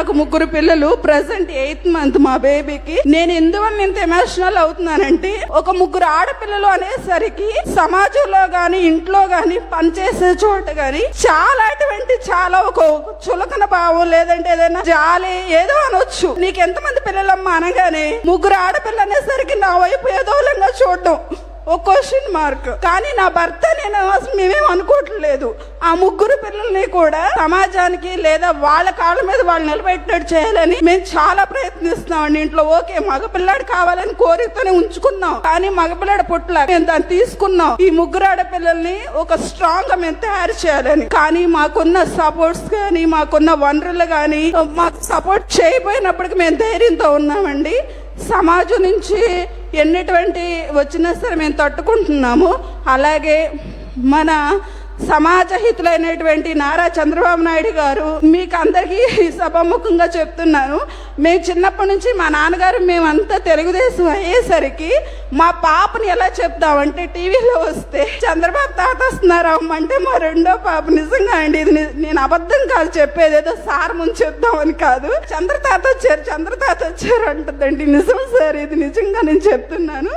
నాకు ముగ్గురు పిల్లలు ప్రజెంట్ ఎయిత్ మంత్ మా బేబీకి నేను ఎందువల్ల ఇంత ఎమోషనల్ అవుతున్నానంటే ఒక ముగ్గురు ఆడపిల్లలు అనేసరికి సమాజంలో గాని ఇంట్లో గాని పనిచేసే చోట గాని చాలా అటువంటి చాలా ఒక చులకన భావం లేదంటే ఏదైనా జాలి ఏదో అనొచ్చు. నీకు ఎంతమంది పిల్లలమ్మా అనగానే ముగ్గురు ఆడపిల్ల అనేసరికి నా వైపు ఏదో విధంగా చూడడం. ఒక క్వశ్చన్ మార్క్ కానీ నా భర్త నేను మేమేం అనుకోవట్లేదు. ఆ ముగ్గురు పిల్లల్ని కూడా సమాజానికి లేదా వాళ్ళ కాళ్ళ మీద వాళ్ళు నిలబెట్టినట్టు చేయాలని మేము చాలా ప్రయత్నిస్తున్నామండి ఇంట్లో ఓకే మగపిల్లాడు కావాలని కోరికతోనే ఉంచుకున్నాం. కానీ మగపిల్లాడు పుట్ల మేము దాన్ని తీసుకున్నాం. ఈ ముగ్గురు ఆడపిల్లల్ని ఒక స్ట్రాంగ్గా మేము తయారు చేయాలని. కానీ మాకున్న సపోర్ట్స్ కానీ మాకున్న వనరులు కానీ మాకు సపోర్ట్ చేయబోయినప్పటికీ మేము ధైర్యంతో ఉన్నామండి. సమాజం నుంచి ఎన్నిటువంటి వచ్చినా సరే మేము తట్టుకుంటున్నాము. అలాగే మన సమాజ హితులైనటువంటి నారా చంద్రబాబు నాయుడు గారు మీకు అందరికీ సభముఖంగా చెప్తున్నాను. మేము చిన్నప్పటి నుంచి మా నాన్నగారు మేమంతా తెలుగుదేశం అయ్యేసరికి మా పాపని ఎలా చెప్తామంటే టీవీలో వస్తే చంద్రబాబు తాత వస్తున్నారు మా రెండో పాప. నిజంగా అండి ఇది నేను అబద్ధం కాదు చెప్పేది ఏదో సార్ ముందు చెప్దామని కాదు. చంద్ర తాత వచ్చారు చంద్ర తాత వచ్చారు అంటుందండి. నిజం సార్ ఇది నిజంగా నేను చెప్తున్నాను.